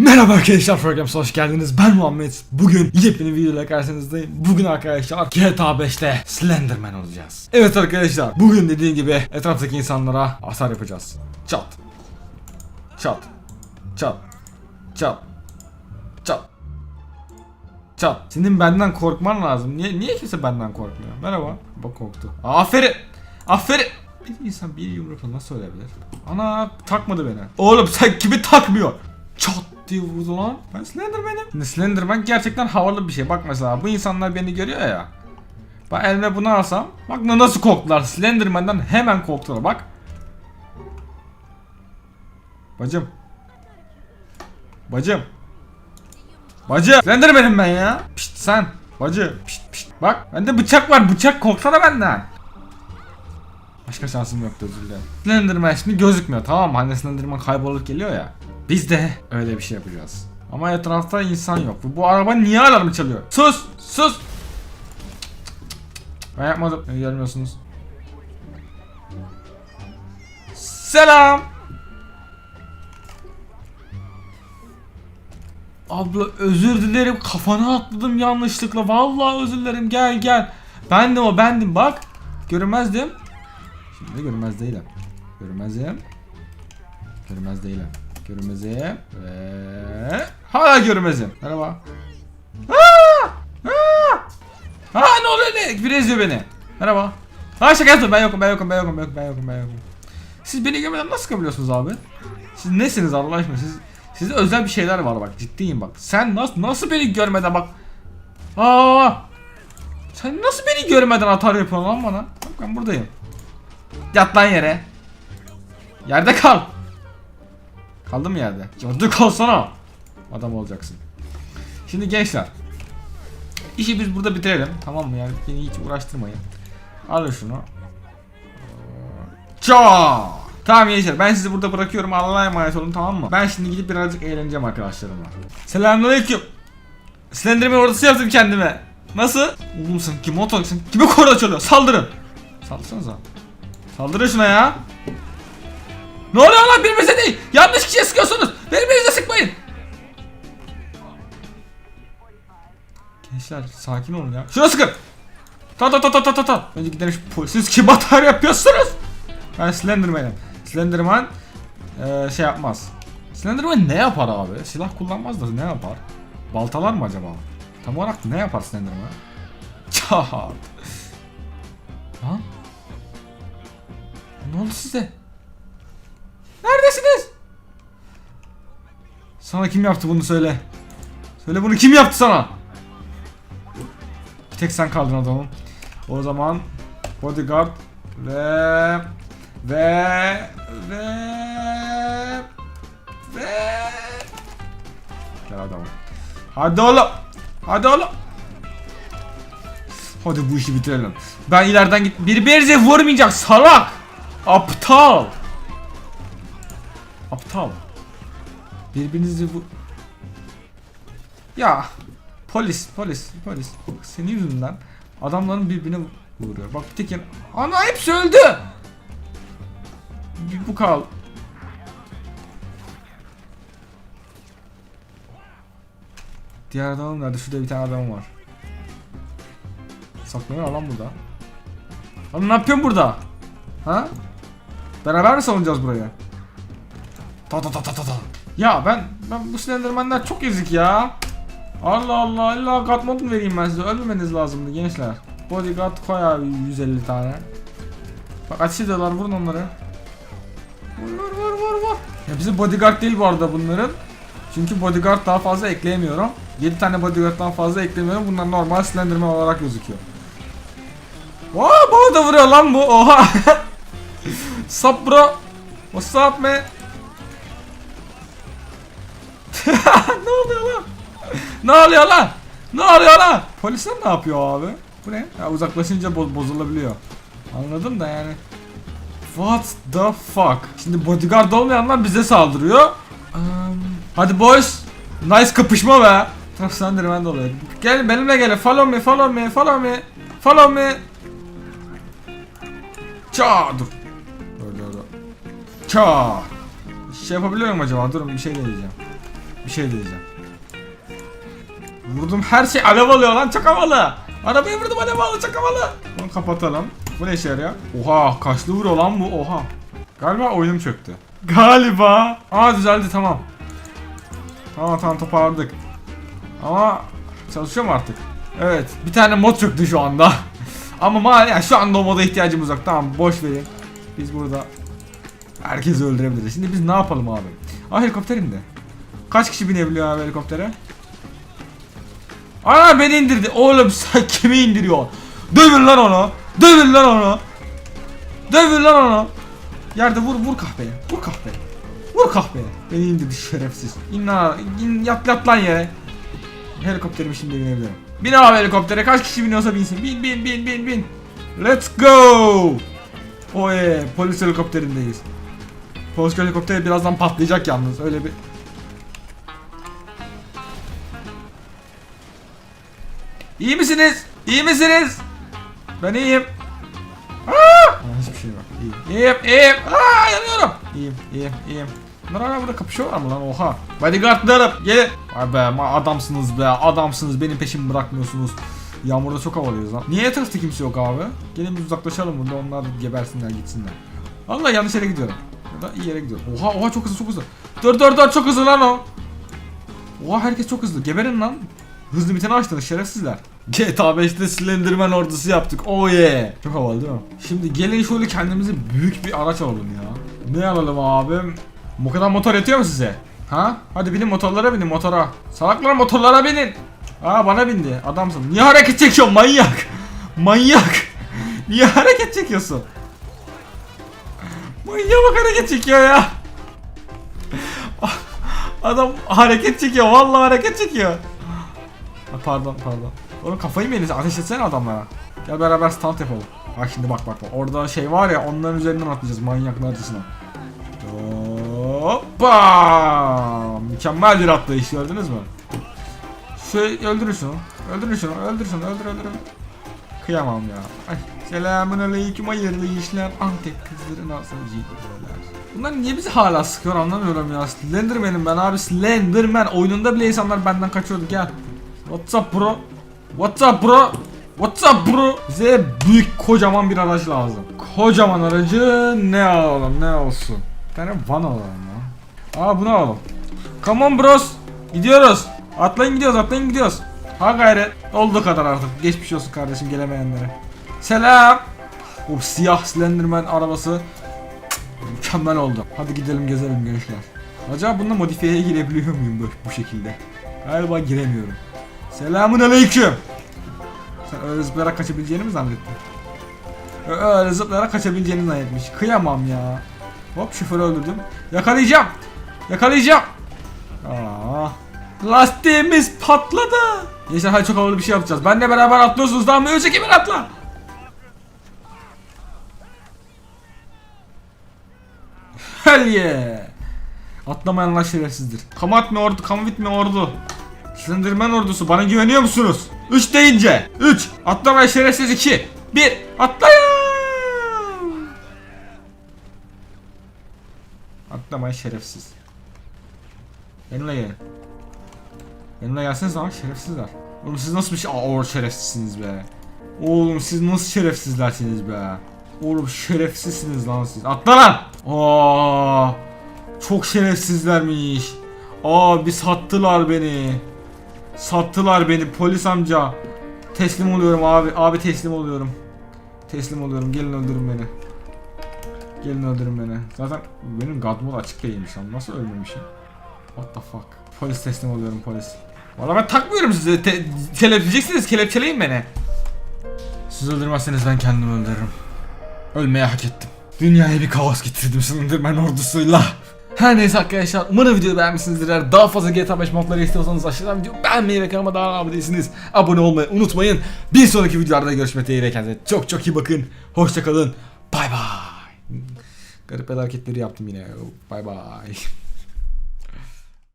Merhaba arkadaşlar programımıza hoş geldiniz. Ben Muhammed. Bugün yepyeni videoyla karşınızdayım. Bugün arkadaşlar GTA 5'te Slenderman olacağız. Evet arkadaşlar bugün dediğim gibi etraftaki insanlara hasar yapacağız. Çat. Çat. Çat. Çat. Çat. Çat. Senin benden korkman lazım. Niye niye kimse benden korkmuyor? Merhaba. Bak korktu. Aferin. Aferin. Bir insan bir yumrukla nasıl ölebilir? Ana takmadı beni. Oğlum sen kimi takmıyor? Çat diye vurdu lan. Ben Slenderman'im. Slenderman gerçekten havalı bir şey. Bak mesela bu insanlar beni görüyor ya. Bak elime bunu alsam. Bak nasıl korktular. Slenderman'dan hemen korktular bak. Bacım. Bacım. Bacı. Slenderman'im ben ya. Pişt sen. Bacı. Pişt pişt. Bak bende bıçak var. Bıçak korksana benden. Başka şansım yoktu özür dilerim. Slenderman şimdi gözükmüyor tamam mı? Hani Slenderman kaybolup geliyor ya. Biz de öyle bir şey yapacağız. Ama etrafta insan yok. Bu, araba niye alarmı çalıyor? Sus! Sus! Ben yapmadım. Beni görmüyorsunuz. Selam! Abla özür dilerim kafana atladım yanlışlıkla. Vallahi özür dilerim gel gel. Bendim o bendim bak. Görünmezdim. Şimdi görünmez değilim. Görünmezim. Görünmez değilim. Görünmezim. Ve... Hala görünmezim. Merhaba. Aa! Aa! Aa ne oluyor ne? Biri eziyor beni. Merhaba. Ha şaka yaptım ben yokum ben yokum ben yokum ben yokum ben yokum ben yokum. Siz beni görmeden nasıl kabulüyorsunuz abi? Siz nesiniz Allah aşkına? Siz sizde özel bir şeyler var bak ciddiyim bak. Sen nasıl nasıl beni görmeden bak. Aa! Sen nasıl beni görmeden atar yapıyorsun lan bana? Bak ben buradayım. Yat lan yere. Yerde kal. Kaldın mı yerde? Yerde kalsana. Adam olacaksın. Şimdi gençler. İşi biz burada bitirelim. Tamam mı yani beni hiç uğraştırmayın. Alın şunu. Ça. Tamam gençler ben sizi burada bırakıyorum. Allah'a emanet olun tamam mı? Ben şimdi gidip birazcık eğleneceğim arkadaşlarımla. Selamünaleyküm. Slenderman ordusu yaptım kendime. Nasıl? Oğlum sen kim otolaksın? Kime korna çalıyor? Saldırın. Saldırsanıza. Saldırın şuna ya. Ne oluyor lan birbirinize değil. Yanlış kişiye sıkıyorsunuz. Birbirinize sıkmayın. Gençler sakin olun ya. Şuna sıkın. Ta ta ta ta ta ta ta. Önce gidelim şu polis. Siz kim atar yapıyorsunuz? Ben Slenderman'im. Slenderman eee, şey yapmaz. Slenderman ne yapar abi? Silah kullanmaz da ne yapar? Baltalar mı acaba? Tam olarak ne yapar Slenderman? Çat. Lan? Ne oldu size? Neredesiniz? Sana kim yaptı bunu söyle. Söyle bunu kim yaptı sana? Bir tek sen kaldın adamım. O zaman bodyguard ve ve ve ve Gel adamım. Hadi oğlum. Hadi oğlum. Hadi bu işi bitirelim. Ben ileriden git. Birbirinize vurmayacak salak. Aptal. Aptal. Birbirinizi bu... Ya polis polis polis senin yüzünden adamların birbirine vuruyor. Bak bir tek yan- Ana hepsi öldü. Bir bu kal. Diğer adamım nerede? Şurada bir tane adam var. Saklanıyor lan burada. Lan ne yapıyorsun burada? Ha? Beraber mi savunacağız burayı? Ta ta ta ta ta ta. Ya ben ben bu Slenderman'ler çok ezik ya. Allah Allah illa God mod vereyim ben size? Ölmemeniz lazımdı gençler. Bodyguard koy abi 150 tane. Bak ateş ediyorlar vurun onları. Vur vur vur vur vur. Ya bizi bodyguard değil bu arada bunların. Çünkü bodyguard daha fazla ekleyemiyorum. 7 tane bodyguard'dan fazla eklemiyorum. Bunlar normal Slenderman olarak gözüküyor. Vaa bana da vuruyor lan bu. Oha. Sup bro? What's up man? ne oluyor lan? ne oluyor lan? Ne oluyor lan? Polisler ne yapıyor abi? Bu ne? Ya uzaklaşınca bo- bozulabiliyor. Anladım da yani. What the fuck? Şimdi bodyguard olmayanlar bize saldırıyor. Um, hadi boys. Nice kapışma be. Tamam Slenderman de oluyor. Gel benimle gelin. Follow me, follow me, follow me. Follow me. Ça dur. Dur dur dur. Ça. Şey yapabiliyor muyum acaba? Durun bir şey deneyeceğim. Bir şey diyeceğim. Vurdum her şey alev alıyor lan çok havalı. Arabayı vurdum alev alıyor çok havalı. Bunu kapatalım. Bu ne işe yarıyor? Oha kaçlı vuruyor lan bu oha. Galiba oyunum çöktü. Galiba. Aa düzeldi tamam. Tamam tamam toparladık. Ama çalışıyor mu artık? Evet bir tane mod çöktü şu anda. Ama ma yani şu anda o moda ihtiyacımız yok. Tamam boş verin. Biz burada herkesi öldürebiliriz. Şimdi biz ne yapalım abi? Aa helikopterim de. Kaç kişi binebiliyor abi helikoptere? Ana beni indirdi. Oğlum sen kimi indiriyor? Dövün lan onu. Dövün lan onu. Dövün lan onu. Yerde vur vur kahpeye. Vur kahpeye. Vur kahpeye. Beni indirdi şerefsiz. İn lan. in, yat yat lan yere. Helikopterimi şimdi binebilirim. Bin abi helikoptere. Kaç kişi biniyorsa binsin. Bin bin bin bin bin. Let's go. Oye polis helikopterindeyiz. Polis helikopteri birazdan patlayacak yalnız. Öyle bir İyi misiniz? İyi misiniz? Ben iyiyim. Aa! Hiçbir şey yok. İyiyim. İyiyim, iyiyim. Aa, yanıyorum. İyiyim, iyiyim, iyiyim. Bunlar hala burada kapışıyorlar mı lan? Oha. Bodyguardlarım gelin. Vay be adamsınız be. Adamsınız. Benim peşimi bırakmıyorsunuz. Yağmurda çok havalıyız lan. Niye etrafta kimse yok abi? Gelin biz uzaklaşalım burada. Onlar gebersinler gitsinler. Allah yanlış yere gidiyorum. Ya da iyi yere gidiyorum. Oha oha çok hızlı çok hızlı. Dur dur dur çok hızlı lan o. Oha herkes çok hızlı. Geberin lan. Hızlı biteni açtınız şerefsizler. GTA 5'te Slenderman ordusu yaptık. Oh yeah. Çok havalı değil mi? Şimdi gelin şöyle kendimize büyük bir araç alalım ya. Ne alalım abim? Bu kadar motor yetiyor mu size? Ha? Hadi binin motorlara binin motora. Salaklar motorlara binin. Aa bana bindi. Adamsın. Niye hareket çekiyorsun manyak? Manyak. Niye hareket çekiyorsun? Manyak bak hareket çekiyor ya. Adam hareket çekiyor. Vallahi hareket çekiyor. Ha, pardon pardon. Oğlum kafayı mı yediniz? Ateş etsene adamlara. Gel beraber stunt yapalım. Bak şimdi bak bak bak. Orada şey var ya onların üzerinden atlayacağız manyaklarcasına. Hoppa! Mükemmel bir atlayış gördünüz mü? Şey öldürün şunu. Öldürün şunu. Öldür şunu. Öldür öldür. Kıyamam ya. Ay. Selamun aleyküm hayırlı işler. Antep kızları nasıl ciddiler. Bunlar niye bizi hala sıkıyor anlamıyorum ya. Slenderman'im ben abi Slenderman. Oyununda bile insanlar benden kaçıyordu gel. What's up bro? What's up bro? What's up bro? Bize büyük kocaman bir araç lazım. Kocaman aracı ne alalım ne olsun? Bir tane van alalım ya. Aa bunu alalım. Come on bros. Gidiyoruz. Atlayın gidiyoruz atlayın gidiyoruz. Ha gayret. Olduğu kadar artık. Geçmiş olsun kardeşim gelemeyenlere. Selam. O siyah Slenderman arabası mükemmel oldu. Hadi gidelim gezelim gençler. Acaba bununla modifiyeye girebiliyor muyum böyle bu şekilde? Galiba giremiyorum. Selamun aleyküm. Sen öyle zıplayarak kaçabileceğini mi zannettin? Öyle zıplayarak kaçabileceğini zannetmiş. Kıyamam ya. Hop şoförü öldürdüm. Yakalayacağım. Yakalayacağım. Aa. Lastiğimiz patladı. Neyse hadi çok havalı bir şey yapacağız. Benle beraber atlıyorsunuz daha mı? Önceki bir atla. Hell yeah. Atlamayanlar şerefsizdir. Come at me ordu, with me ordu. Slenderman ordusu bana güveniyor musunuz? 3 deyince. 3. Atlamaya şerefsiz 2. 1. Atlayın. Atlamaya şerefsiz. Benimle gelin. Benimle gelseniz ama şerefsizler. Oğlum siz nasıl bir şey... O şerefsizsiniz be. Oğlum siz nasıl şerefsizlersiniz be. Oğlum şerefsizsiniz lan siz. Atla lan. Aa, çok şerefsizlermiş. Aa bir sattılar beni. Sattılar beni polis amca. Teslim oluyorum abi. Abi teslim oluyorum. Teslim oluyorum. Gelin öldürün beni. Gelin öldürün beni. Zaten benim God mode açık değilmiş lan. Nasıl ölmemişim? What the fuck? Polis teslim oluyorum polis. Valla ben takmıyorum size. Te kelepçeleyeceksiniz. Kelepçeleyin beni. Siz öldürmezseniz ben kendimi öldürürüm. Ölmeye hak ettim. Dünyaya bir kaos getirdim Slenderman ordusuyla. Her neyse arkadaşlar umarım videoyu beğenmişsinizdir. Eğer daha fazla GTA 5 modları istiyorsanız aşağıdan videoyu beğenmeyi ve kanalıma daha abone değilsiniz. Abone olmayı unutmayın. Bir sonraki videolarda görüşmek dileğiyle kendinize çok çok iyi bakın. Hoşçakalın. Bay bay. Garip hareketleri yaptım yine. Bay bay.